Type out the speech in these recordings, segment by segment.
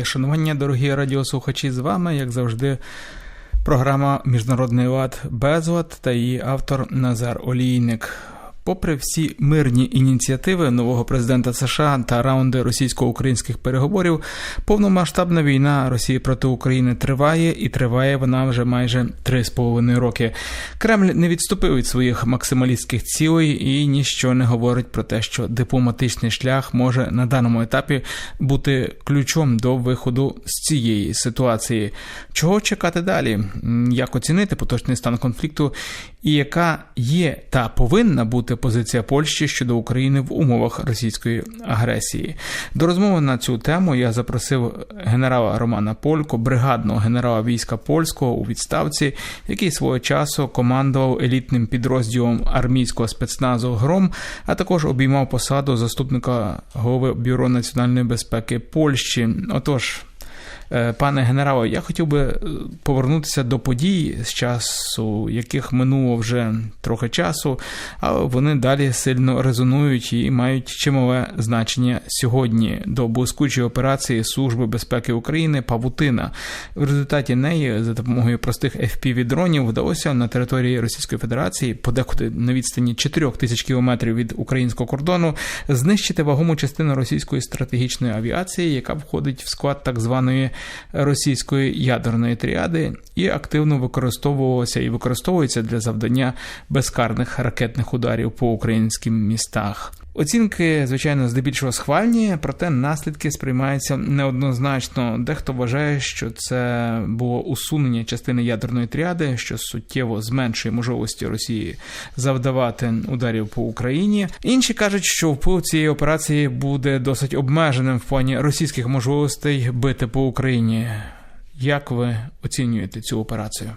Моє шанування, дорогі радіослухачі, з вами, як завжди, програма Міжнародний лад Безлад та її автор Назар Олійник. Попри всі мирні ініціативи нового президента США та раунди російсько-українських переговорів, повномасштабна війна Росії проти України триває і триває вона вже майже три з половиною роки. Кремль не відступив від своїх максималістських цілей і ніщо не говорить про те, що дипломатичний шлях може на даному етапі бути ключом до виходу з цієї ситуації. Чого чекати далі? Як оцінити поточний стан конфлікту, і яка є та повинна бути позиція Польщі щодо України в умовах російської агресії? До розмови на цю тему я запросив генерала Романа Полько, бригадного генерала війська польського у відставці, який свого часу командував елітним підрозділом армійського спецназу Гром, а також обіймав посаду заступника голови бюро національної безпеки Польщі. Отож. Е, Пане генерале, я хотів би е, повернутися до подій з часу, яких минуло вже трохи часу, але вони далі сильно резонують і мають чимале значення сьогодні до блискучої операції Служби безпеки України Павутина. В результаті неї за допомогою простих fpv дронів вдалося на території Російської Федерації, подекуди на відстані 4 тисяч кілометрів від українського кордону, знищити вагому частину російської стратегічної авіації, яка входить в склад так званої російської ядерної тріади, і активно використовувалося і використовується для завдання безкарних ракетних ударів по українським містах. Оцінки, звичайно, здебільшого схвальні, проте наслідки сприймаються неоднозначно. Дехто вважає, що це було усунення частини ядерної тріади, що суттєво зменшує можливості Росії завдавати ударів по Україні. Інші кажуть, що вплив цієї операції буде досить обмеженим в плані російських можливостей бити по Україні. Як ви оцінюєте цю операцію?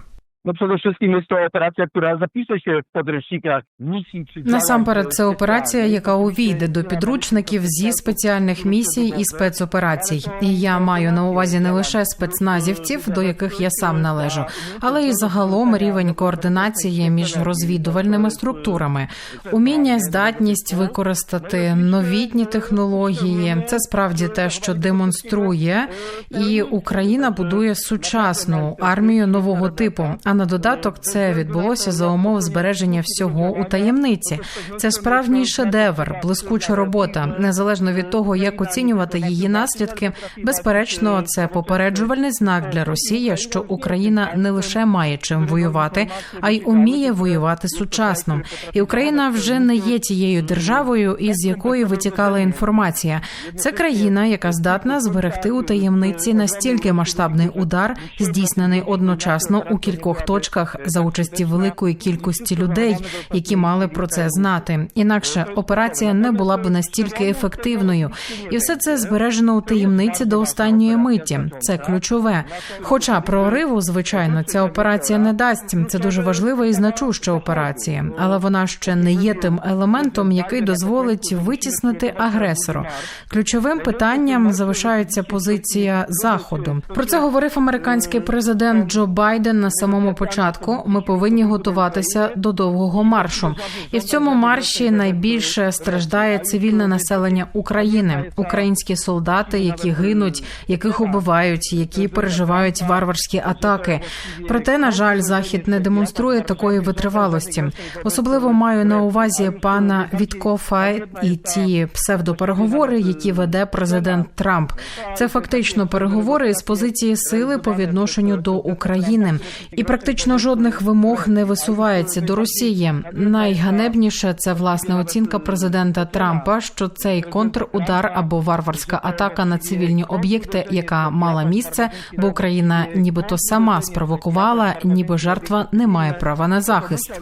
No przede wszystkim jest to operacja, która zapisze się w podręcznikach misji czy Насамперед, це операція, яка увійде до підручників зі спеціальних місій і спецоперацій. І я маю на увазі не лише спецназівців, до яких я сам належу, але й загалом рівень координації між розвідувальними структурами, уміння, здатність використати новітні технології. Це справді те, що демонструє, і Україна будує сучасну армію нового типу. А на додаток це відбулося за умов збереження всього у таємниці. Це справжній шедевр, блискуча робота. Незалежно від того, як оцінювати її наслідки, безперечно, це попереджувальний знак для Росії, що Україна не лише має чим воювати, а й уміє воювати сучасно. І Україна вже не є тією державою, із якої витікала інформація. Це країна, яка здатна зберегти у таємниці настільки масштабний удар, здійснений одночасно у кількох точках за участі великої кількості людей, які мали про це знати. Інакше операція не була б настільки ефективною, і все це збережено у таємниці до останньої миті. Це ключове. Хоча прориву, звичайно, ця операція не дасть. Це дуже важлива і значуща операція, але вона ще не є тим елементом, який дозволить витіснити агресора. Ключовим питанням залишається позиція заходу. Про це говорив американський президент Джо Байден на самому початку. Ми повинні готуватися до довгого маршу, і в цьому марші найбільше страждає цивільне населення України, українські солдати, які гинуть, яких убивають, які переживають варварські атаки. Проте, на жаль, захід не демонструє такої витривалості. Особливо маю на увазі пана Віткофа і ті псевдопереговори, які веде президент Трамп. Це фактично переговори з позиції сили по відношенню до України, і практично жодних вимог не висувається до Росії. Найганебніше це власне оцінка президента Трампа, що цей контрудар або варварська атака на цивільні об'єкти, яка мала місце, бо Україна нібито сама спровокувала, ніби жертва не має права на захист.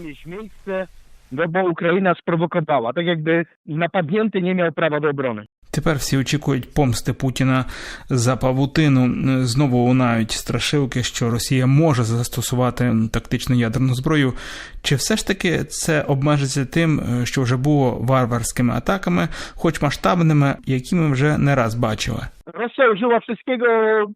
No bo Ukraina sprowokowała. Tak jakby napadnięty nie miał prawa do obrony. Тепер всі очікують помсти Путіна за павутину. Знову лунають страшилки, що Росія може застосувати тактичну ядерну зброю. Чи все ж таки це обмежиться тим, що вже було варварськими атаками, хоч масштабними, які ми вже не раз бачили? Rosja użyła wszystkiego,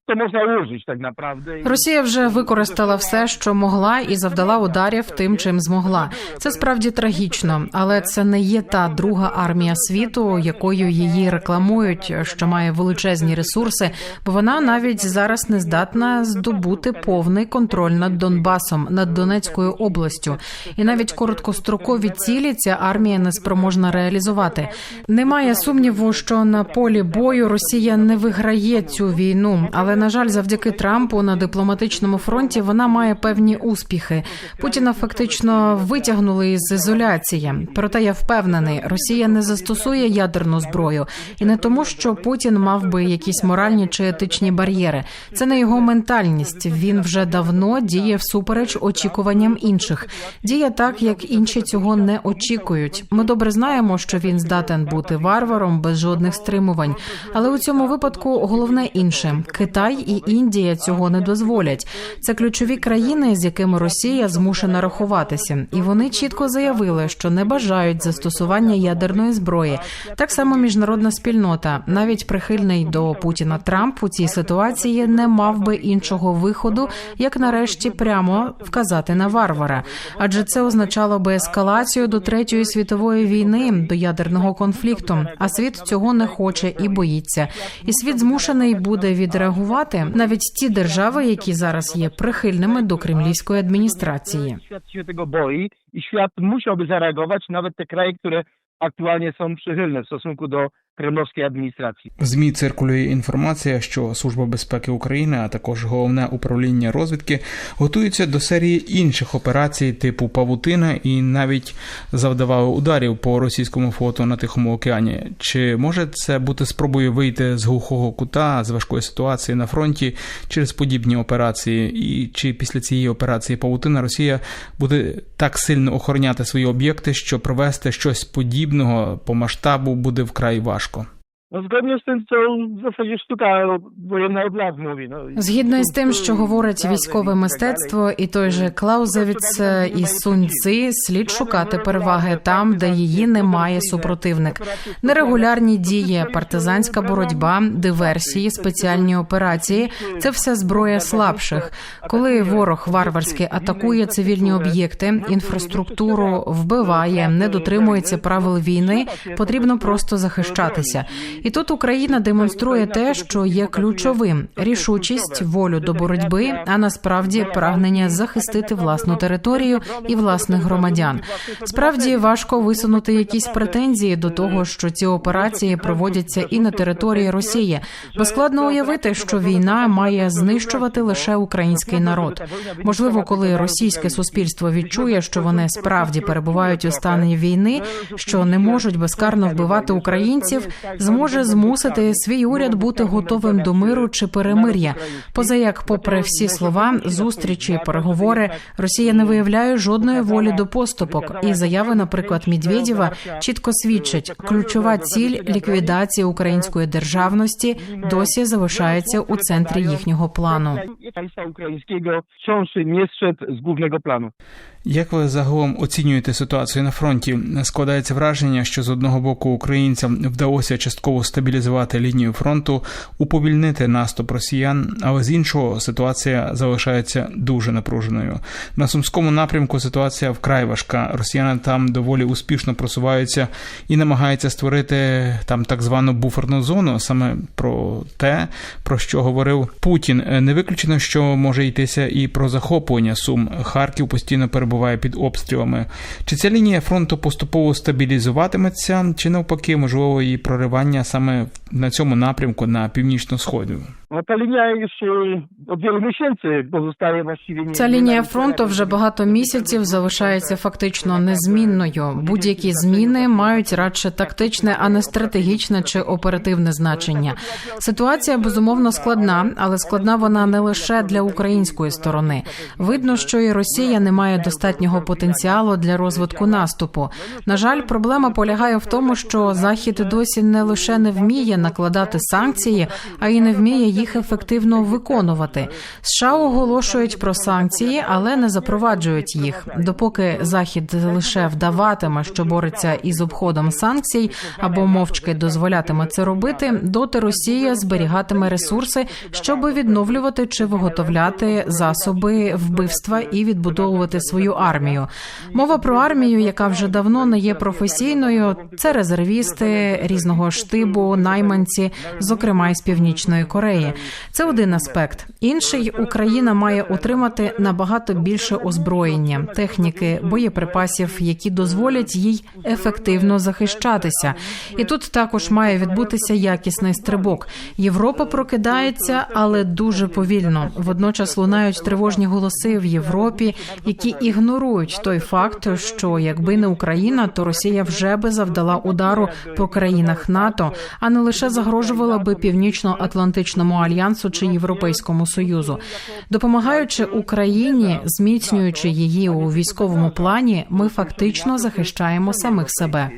co można użyć tak naprawdę. I Росія вже використала все, що могла, і завдала ударів тим, чим змогла. Це справді трагічно, але це не є та друга армія світу, якою її рекламують, що має величезні ресурси, бо вона навіть зараз не здатна здобути повний контроль над Донбасом, над Донецькою областю, і навіть короткострокові цілі ця армія не спроможна реалізувати. Немає сумніву, що на полі бою Росія не виграє цю війну, але на жаль, завдяки Трампу на дипломатичному фронті вона має певні успіхи. Путіна фактично витягнули із ізоляції. Проте я впевнений, Росія не застосує ядерну зброю, і не тому, що Путін мав би якісь моральні чи етичні бар'єри. Це не його ментальність. Він вже давно діє всупереч очікуванням інших. Діє так, як інші цього не очікують. Ми добре знаємо, що він здатен бути варваром без жодних стримувань. Але у цьому випадку головне інше: Китай і Індія цього не дозволять. Це ключові країни, з якими Росія змушена рахуватися, і вони чітко заявили, що не бажають застосування ядерної зброї. Так само міжнародна спільнота, навіть прихильний до Путіна Трамп у цій ситуації не мав би іншого виходу, як нарешті прямо вказати на варвара, адже це означало би ескалацію до третьої світової війни, до ядерного конфлікту. А світ цього не хоче і боїться. І світ змушений буде відреагувати навіть ті держави, які зараз є прихильними до кремлівської адміністрації. Boi i świat musiałby zareagować, nawet te kraje, które aktualnie są przychylne w stosunku do administracji. В ЗМІ циркулює інформація, що Служба безпеки України, а також головне управління розвідки готуються до серії інших операцій типу Павутина і навіть завдавали ударів по російському флоту на Тихому океані. Чи може це бути спробою вийти з глухого кута з важкої ситуації на фронті через подібні операції? І чи після цієї операції Павутина Росія буде так сильно охороняти свої об'єкти, що провести щось подібного по масштабу буде вкрай важко? важко. No zgodnie z tym, co w zasadzie sztuka wojenna od lat mówi. No, Згідно із тим, що говорить військове мистецтво, і той же Клаузевіц і Сунь Цзи, слід шукати переваги там, де її немає супротивник. Нерегулярні дії, партизанська боротьба, диверсії, спеціальні операції це все зброя слабших. Коли ворог варварськи атакує цивільні об'єкти, інфраструктуру вбиває, не дотримується правил війни, потрібно просто захищатися. І тут Україна демонструє те, що є ключовим: рішучість, волю до боротьби, а насправді прагнення захистити власну територію і власних громадян. Справді важко висунути якісь претензії до того, що ці операції проводяться і на території Росії, бо складно уявити, що війна має знищувати лише український народ. Можливо, коли російське суспільство відчує, що вони справді перебувають у стані війни, що не можуть безкарно вбивати українців, зможе змусити свій уряд бути готовим до миру чи перемир'я. Поза як, попри всі слова, зустрічі, переговори, Росія не виявляє жодної волі до поступок. І заяви, наприклад, Медведєва чітко свідчать, ключова ціль ліквідації української державності досі залишається у центрі їхнього плану. Ukraińskiego wciąż nie zszedł z głównego. Як ви загалом оцінюєте ситуацію на фронті? Складається враження, що з одного боку українцям вдалося частково стабілізувати лінію фронту, уповільнити наступ росіян, але з іншого ситуація залишається дуже напруженою. На сумському напрямку ситуація вкрай важка. Росіяни там доволі успішно просуваються і намагаються створити там так звану буферну зону, саме про те, про що говорив Путін. Не виключено, що може йтися і про захоплення сум. Харків постійно перебуває під обстрілами. Чи ця лінія фронту поступово стабілізуватиметься, чи навпаки, можливо, її проривання саме на цьому напрямку на північно-сході? Od wielu miesięcy właściwie. Ця лінія фронту вже багато місяців залишається фактично незмінною. Будь-які зміни мають радше тактичне, а не стратегічне чи оперативне значення. Ситуація безумовно складна, але складна вона не лише для української сторони. Видно, що і Росія не має достатнього потенціалу для розвитку наступу. На жаль, проблема полягає в тому, що Захід досі не лише не вміє накладати санкції, а й не вміє їх ефективно виконувати. США оголошують про санкції, але не запроваджують їх. Допоки Захід лише вдаватиме, що бореться із обходом санкцій або мовчки дозволятиме це робити, доти Росія зберігатиме ресурси, щоб відновлювати чи виготовляти засоби вбивства і відбудовувати свою армію. Мова про армію, яка вже давно не є професійною. Це резервісти різного штибу, найманці, зокрема із північної Кореї. Це один аспект. Інший Україна має отримати набагато більше озброєння, техніки, боєприпасів, які дозволять їй ефективно захищатися. І тут також має відбутися якісний стрибок. Європа прокидається, але дуже повільно. Водночас лунають тривожні голоси в Європі, які ігнорують той факт, що якби не Україна, то Росія вже би завдала удару по країнах НАТО, а не лише загрожувала би північно-атлантичному альянсу чи Європейському союзу, допомагаючи Україні, зміцнюючи її у військовому плані, ми фактично захищаємо самих себе.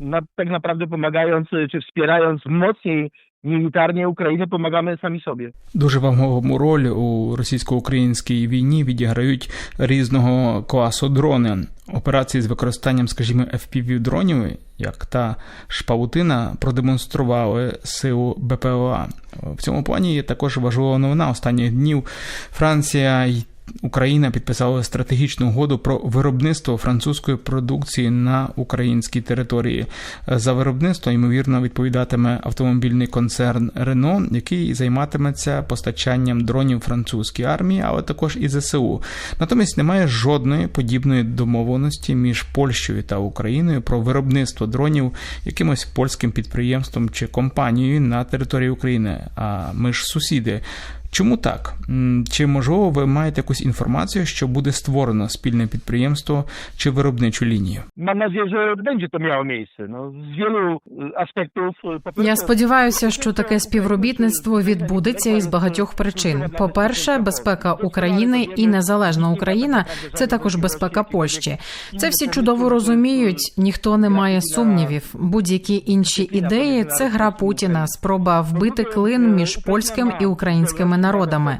Na, tak naprawdę pomagając czy wspierając mocniej militarnie Ukrainę, pomagamy sami sobie. Дуже вагому роль у російсько-українській війні відіграють різного класу дрони. Операції з використанням, скажімо, fpv дронів, як та шпаутина, продемонстрували силу БПЛА. В цьому плані є також важлива новина останніх днів. Франція й Україна підписала стратегічну угоду про виробництво французької продукції на українській території. За виробництво ймовірно відповідатиме автомобільний концерн Рено, який займатиметься постачанням дронів французькій армії, але також і ЗСУ. Натомість немає жодної подібної домовленості між Польщею та Україною про виробництво дронів якимось польським підприємством чи компанією на території України. А ми ж сусіди. Чому так? Чи можливо ви маєте якусь інформацію, що буде створено спільне підприємство чи виробничу лінію? Będzie to miało miejsce. No, z wielu e, aspektów. e, Po Я сподіваюся, що таке співробітництво відбудеться із багатьох причин. По-перше, безпека України і незалежна Україна це також безпека Польщі. Це всі чудово розуміють. Ніхто не має сумнівів. Будь-які інші ідеї це гра Путіна, спроба вбити клин між польським і українськими народами.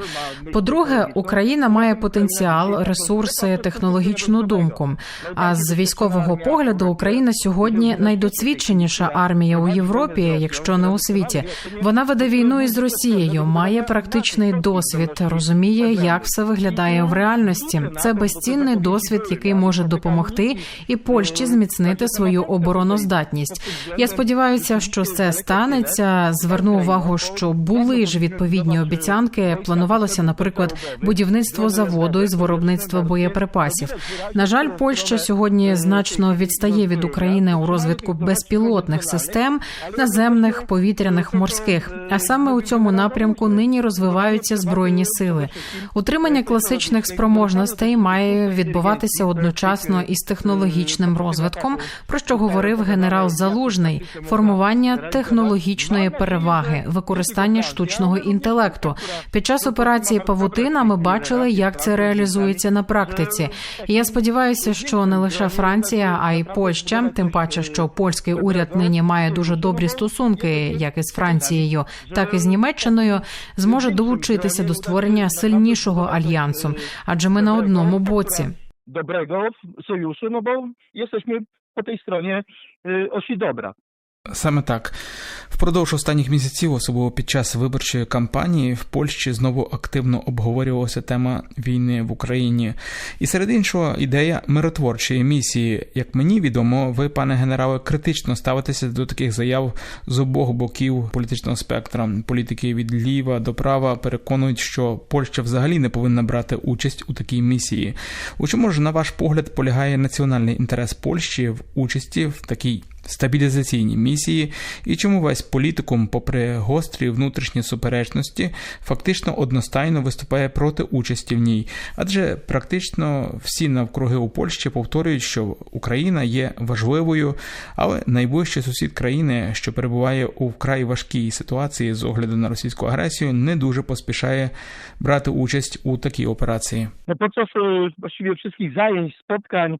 По-друге, Україна має потенціал, ресурси, технологічну думку. А з військового погляду Україна сьогодні найдосвідченіша армія у Європі, якщо не у світі. Вона веде війну із Росією, має практичний досвід, розуміє, як все виглядає в реальності. Це безцінний досвід, який може допомогти і Польщі зміцнити свою обороноздатність. Я сподіваюся, що це станеться. Зверну увагу, що були ж відповідні обіцянки. Планувалося, наприклад, будівництво заводу із виробництва боєприпасів. На жаль, Польща сьогодні значно відстає від України у розвитку безпілотних систем, наземних, повітряних, морських. А саме у цьому напрямку нині розвиваються збройні сили. Утримання класичних спроможностей має відбуватися одночасно із технологічним розвитком, про що говорив генерал Залужний: формування технологічної переваги, використання штучного інтелекту. Під час операції Павутина ми бачили, як це реалізується на практиці. І я сподіваюся, що не лише Франція, а й Польща, тим паче, що польський уряд нині має дуже добрі стосунки, як із Францією, так і з Німеччиною, зможе долучитися до створення сильнішого альянсу, адже ми на одному боці. dobrego sojuszu, no bo jesteśmy po tej stronie osi dobra. Саме так. Впродовж останніх місяців, особливо під час виборчої кампанії, в Польщі знову активно обговорювалася тема війни в Україні. І серед іншого, ідея миротворчої місії. Як мені відомо, ви, пане генерале, критично ставитеся до таких заяв з обох боків політичного спектра. Політики від ліва до права переконують, що Польща взагалі не повинна брати участь у такій місії. У чому ж, на ваш погляд, полягає національний інтерес Польщі в участі в такій стабілізаційній місії, і чому весь політикум, попри гострі внутрішні суперечності, фактично одностайно виступає проти участі в ній, адже практично всі навкруги у Польщі повторюють, що Україна є важливою, але найближчий сусід країни, що перебуває у вкрай важкій ситуації з огляду на російську агресію, не дуже поспішає брати участь у такій операції. Podczas właściwie wszystkich zajęć, spotkań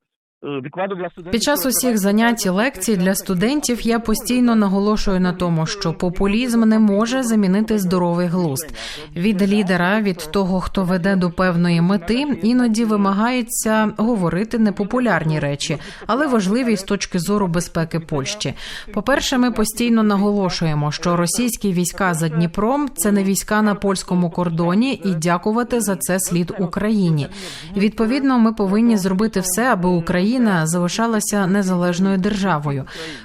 Під час усіх занять і лекцій для студентів я постійно наголошую на тому, що популізм не може замінити здоровий глузд. Від лідера, від того, хто веде до певної мети, іноді вимагається говорити непопулярні речі, але важливі з точки зору безпеки Польщі. По-перше, ми постійно наголошуємо, що російські війська за Дніпром це не війська на польському кордоні, і дякувати за це слід Україні. Відповідно, ми повинні зробити все, аби Україна залишалася незалежною державою.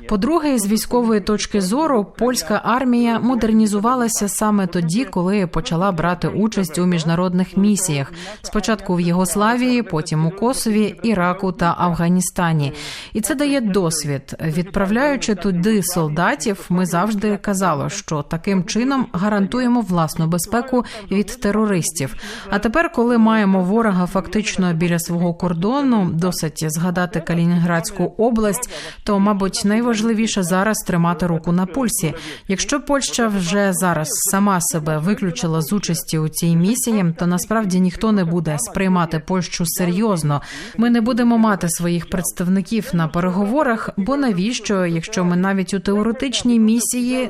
По-друге, з військової точки зору, польська армія модернізувалася саме тоді, коли почала брати участь у міжнародних місіях. Спочатку в Єгославії, потім у Косові, Іраку та Афганістані. І це дає досвід. Відправляючи туди солдатів, ми завжди казали, що таким чином гарантуємо власну безпеку від терористів. А тепер, коли маємо ворога фактично біля свого кордону, досить згадати Калінінградську область, то мабуть найважливіше зараз тримати руку на пульсі. Якщо Польща вже зараз сама себе виключила з участі у цій місії, то насправді ніхто не буде сприймати Польщу серйозно. Ми не будемо мати своїх представників на переговорах, бо навіщо, якщо ми навіть у теоретичній місії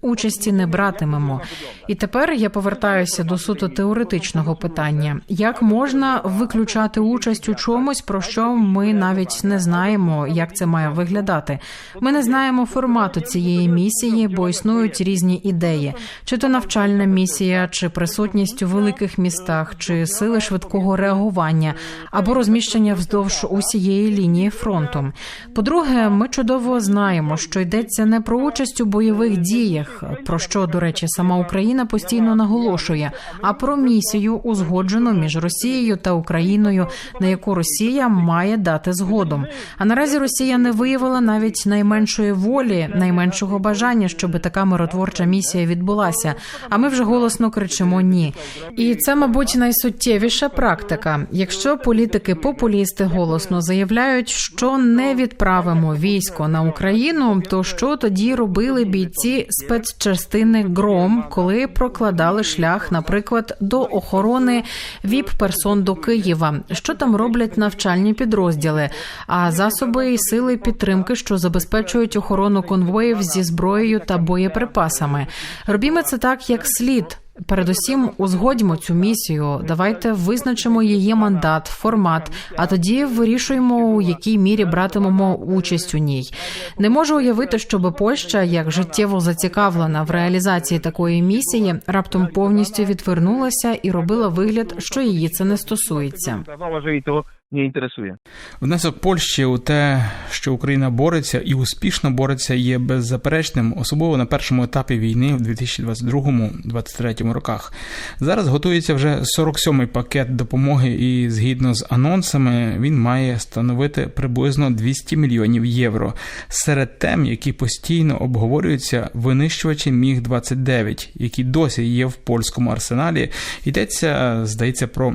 участі не братимемо? І тепер я повертаюся до суто теоретичного питання: як можна виключати участь у чомусь, про що ми навіть не знаємо, як це має виглядати? Ми не знаємо формату цієї місії, бо існують різні ідеї: чи то навчальна місія, чи присутність у великих містах, чи сили швидкого реагування, або розміщення вздовж усієї лінії фронту. По-друге, ми чудово знаємо, що йдеться не про участь у бойових діях, про що, до речі, сама Україна постійно наголошує, а про місію, узгоджену між Росією та Україною, на яку Росія має дати згодом. А наразі Росія не виявила навіть найменшої волі, найменшого бажання, щоб така миротворча місія відбулася. А ми вже голосно кричимо ні. І це, мабуть, найсуттєвіша практика. Якщо політики-популісти голосно заявляють, що не відправимо військо на Україну, то що тоді робили бійці спецчастини Гром, коли прокладали шлях, наприклад, до охорони віп-персон до Києва? Що там роблять навчальні підрозділи? А засоби і сили підтримки, що забезпечують охорону конвоїв зі зброєю та боєприпасами. Робімо це так, як слід. Передусім, узгодьмо цю місію. Давайте визначимо її мандат, формат, а тоді вирішуємо, у якій мірі братимемо участь у ній. Не можу уявити, щоб Польща, як життєво зацікавлена в реалізації такої місії, раптом повністю відвернулася і робила вигляд, що її це не стосується. Nie interesuje. Внесок Польщі у те, що Україна бореться і успішно бореться, є беззаперечним, особливо на першому етапі війни в 2022-2023 роках. Зараз готується вже 47-й пакет допомоги, і згідно з анонсами він має становити приблизно 200 мільйонів євро. Серед тем, які постійно обговорюються, винищувачі Міг 29 які досі є в польському арсеналі. Йдеться, здається, про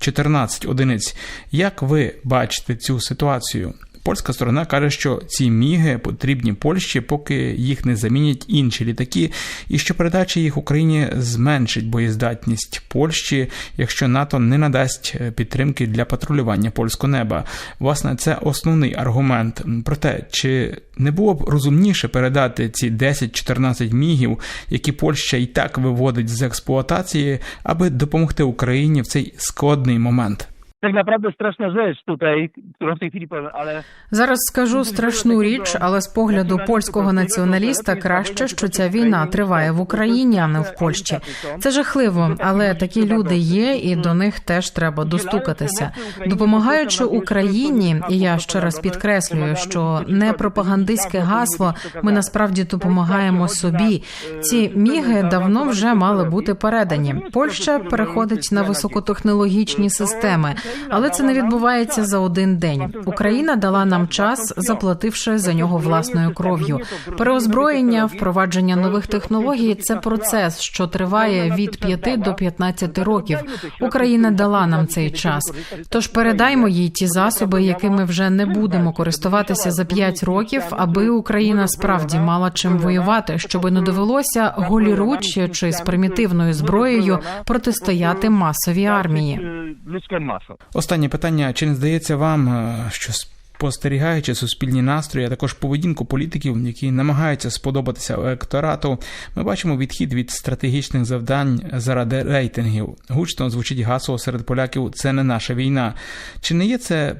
10-14 одиниць. Як ви бачите цю ситуацію? Польська сторона каже, що ці міги потрібні Польщі, поки їх не замінять інші літаки, і що передача їх Україні зменшить боєздатність Польщі, якщо НАТО не надасть е, підтримки для патрулювання польського неба. Власне, це основний аргумент. Проте, чи не було б розумніше передати ці 10-14 мігів, які Польща і так виводить з експлуатації, аби допомогти Україні в цей складний момент? Tak naprawdę straszna rzecz tutaj, którą w tej chwili powiem, ale Зараз скажу страшну річ, але з погляду польського націоналіста краще, що ця війна триває в Україні, а не в Польщі. Це жахливо, але такі люди є, і до них теж треба достукатися. Допомагаючи Україні, і я ще раз підкреслюю, що не пропагандистське гасло, ми насправді допомагаємо собі. Ці міги давно вже мали бути передані. Польща переходить на високотехнологічні системи, але це не відбувається за один день. Україна дала нам час, заплативши за нього власною кров'ю. Переозброєння, впровадження нових технологій це процес, що триває від 5 до 15 років. Україна дала нам цей час. Тож передаймо їй ті засоби, якими вже не будемо користуватися за 5 років, аби Україна справді мала чим воювати, щоб не довелося голіруч чи з примітивною зброєю протистояти масовій армії. y, ludzką masą. Останнє питання: чи не здається вам, е, що спостерігаючи суспільні настрої, а також поведінку політиків, які намагаються сподобатися електорату, ми бачимо відхід від стратегічних завдань заради рейтингів. Гучно звучить гасло серед поляків це не наша війна. Чи не є це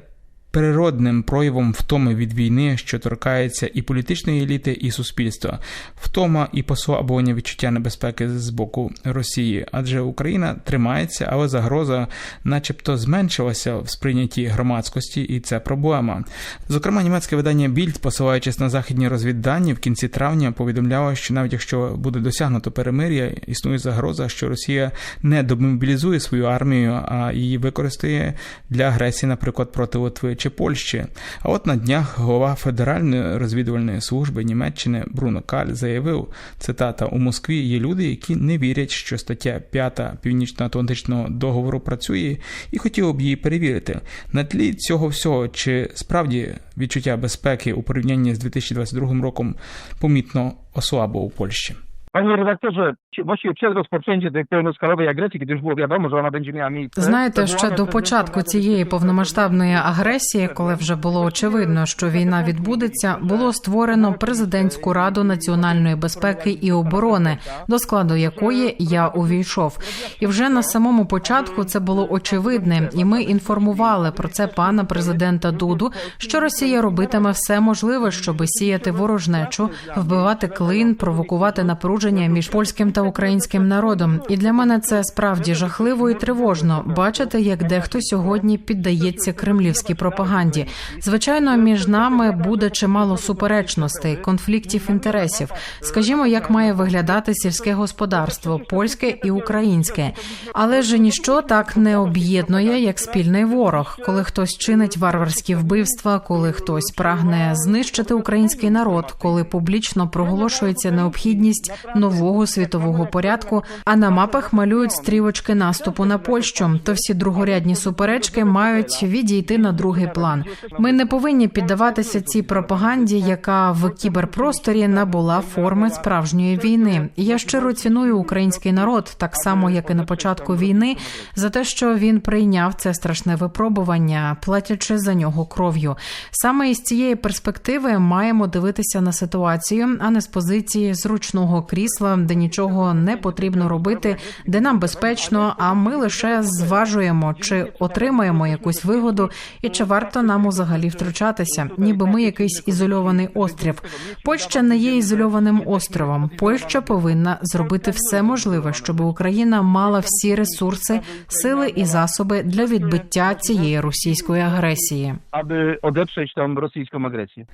природним проявом втоми від війни, що торкається і політичної еліти, і суспільства, втома і послаблення відчуття небезпеки з боку Росії, адже Україна тримається, але загроза, начебто, зменшилася в сприйнятті громадськості, і це проблема. Зокрема, німецьке видання Більд, посилаючись на західні розвіддані, в кінці травня повідомляло, що навіть якщо буде досягнуто перемир'я, існує загроза, що Росія не демобілізує свою армію, а її використає для агресії, наприклад, проти Литви чи Польщі. А от на днях голова Федеральної розвідувальної служби Німеччини Бруно Каль заявив: цитата у Москві є люди, які не вірять, що стаття 5 Північно-Атлантичного договору працює, і хотіли б її перевірити. На тлі цього всього, чи справді відчуття безпеки у порівнянні з 2022 роком помітно ослабло у Польщі. Panie redaktorze, właściwie przed rozpoczęciem tej pełnoskalowej agresji, kiedy już było wiadomo, że ona będzie miała miejsce... Знаєте, ще до початку цієї повномасштабної агресії, коли вже було очевидно, що війна відбудеться, було створено президентську раду національної безпеки і оборони, до складу якої я увійшов. І вже на самому початку це було очевидне, і ми інформували про це пана президента Дуду, що Росія робитиме все можливе, щоб сіяти ворожнечу, вбивати клин, провокувати напруження між польським та українським народом. І для мене це справді жахливо і тривожно бачити, як дехто сьогодні піддається кремлівській пропаганді. Звичайно, між нами буде чимало суперечностей, конфліктів інтересів. Скажімо, як має виглядати сільське господарство, польське і українське, але ж ніщо так не об'єднує, як спільний ворог, коли хтось чинить варварські вбивства, коли хтось прагне знищити український народ, коли публічно проголошується необхідність нового світового порядку, а на мапах малюють стрілочки наступу на Польщу. То всі другорядні суперечки мають відійти на другий план. Ми не повинні піддаватися цій пропаганді, яка в кіберпросторі набула форми справжньої війни. Я щиро ціную український народ, так само як і на початку війни, за те, що він прийняв це страшне випробування, платячи за нього кров'ю. Саме із цієї перспективи маємо дивитися на ситуацію, а не з позиції зручного крісла, де нічого не потрібно робити, де нам безпечно. А ми лише зважуємо, чи отримаємо якусь вигоду, і чи варто нам взагалі втручатися, ніби ми якийсь ізольований острів. Польща не є ізольованим островом. Польща повинна зробити все можливе, щоб Україна мала всі ресурси, сили і засоби для відбиття цієї російської агресії. aby odeprzeć tą rosyjską agresję.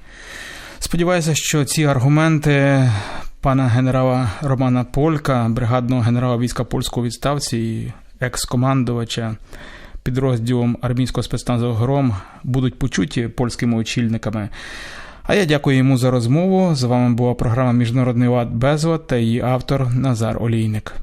Сподіваюся, що ці аргументи пана генерала Романа Полька, бригадного генерала війська польського відставці і екс-командувача підрозділом армійського спецназу Гром будуть почуті польськими очільниками. А я дякую йому за розмову. З вами була програма Міжнародний лад Безлад та її автор Назар Олійник.